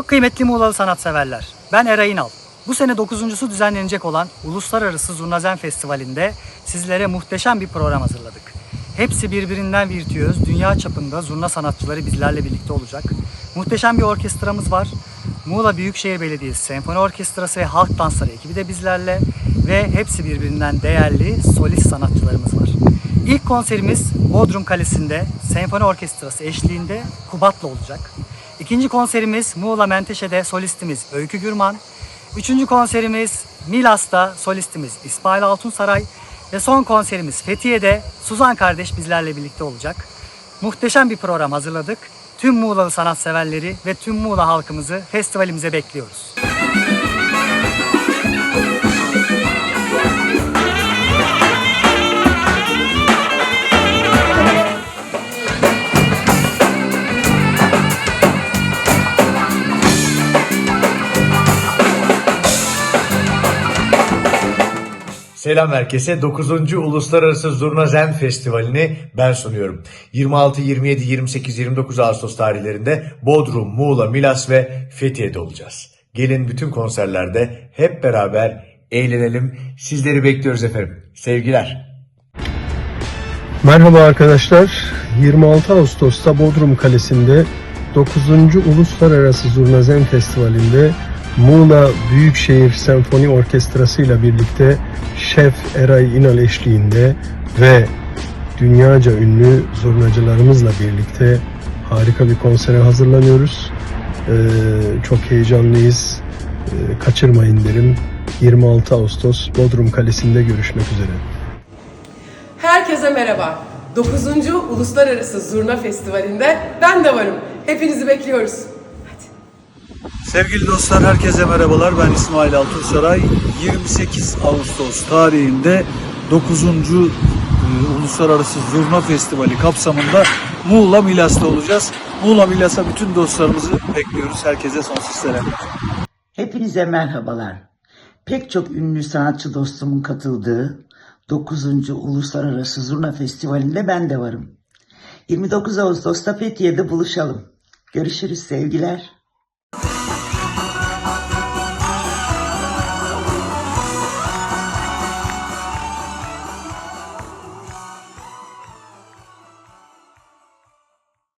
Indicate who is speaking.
Speaker 1: Çok kıymetli Muğla'lı sanatseverler. Ben Eray İnal. Bu sene dokuzuncusu düzenlenecek olan Uluslararası Zurnazen Festivali'nde sizlere muhteşem bir program hazırladık. Hepsi birbirinden virtüöz, dünya çapında zurna sanatçıları bizlerle birlikte olacak. Muhteşem bir orkestramız var. Muğla Büyükşehir Belediyesi Senfoni Orkestrası ve Halk Dansları ekibi de bizlerle ve hepsi birbirinden değerli solist sanatçılarımız var. İlk konserimiz Bodrum Kalesi'nde Senfoni Orkestrası eşliğinde Kubat'la olacak. İkinci konserimiz Muğla Menteşe'de solistimiz Öykü Gürman. Üçüncü konserimiz Milas'ta solistimiz İsmail Altunsaray. Ve son konserimiz Fethiye'de Suzan kardeş bizlerle birlikte olacak. Muhteşem bir program hazırladık. Tüm Muğla'lı sanatseverleri ve tüm Muğla halkımızı festivalimize bekliyoruz.
Speaker 2: Selam herkese. 9. Uluslararası Zurna Zen Festivali'ni ben sunuyorum. 26, 27, 28, 29 Ağustos tarihlerinde Bodrum, Muğla, Milas ve Fethiye'de olacağız. Gelin bütün konserlerde hep beraber eğlenelim. Sizleri bekliyoruz efendim. Sevgiler.
Speaker 3: Merhaba arkadaşlar. 26 Ağustos'ta Bodrum Kalesi'nde 9. Uluslararası Zurnazen Festivali'nde Muğla Büyükşehir Senfoni Orkestrası ile birlikte Şef Eray İnal eşliğinde ve dünyaca ünlü zurnacılarımızla birlikte harika bir konsere hazırlanıyoruz. Ee, çok heyecanlıyız. Ee, kaçırmayın derim. 26 Ağustos Bodrum Kalesi'nde görüşmek üzere.
Speaker 4: Herkese merhaba. 9. Uluslararası Zurna Festivali'nde ben de varım. Hepinizi bekliyoruz.
Speaker 5: Sevgili dostlar herkese merhabalar. Ben İsmail Altunsaray. 28 Ağustos tarihinde 9. e, Uluslararası Zurna Festivali kapsamında Muğla Milas'ta olacağız. Muğla Milas'a bütün dostlarımızı bekliyoruz. Herkese sonsuz selamlar.
Speaker 6: Hepinize merhabalar. Pek çok ünlü sanatçı dostumun katıldığı 9. Uluslararası Zurna Festivali'nde ben de varım. 29 Ağustos'ta Fethiye'de buluşalım. Görüşürüz sevgiler.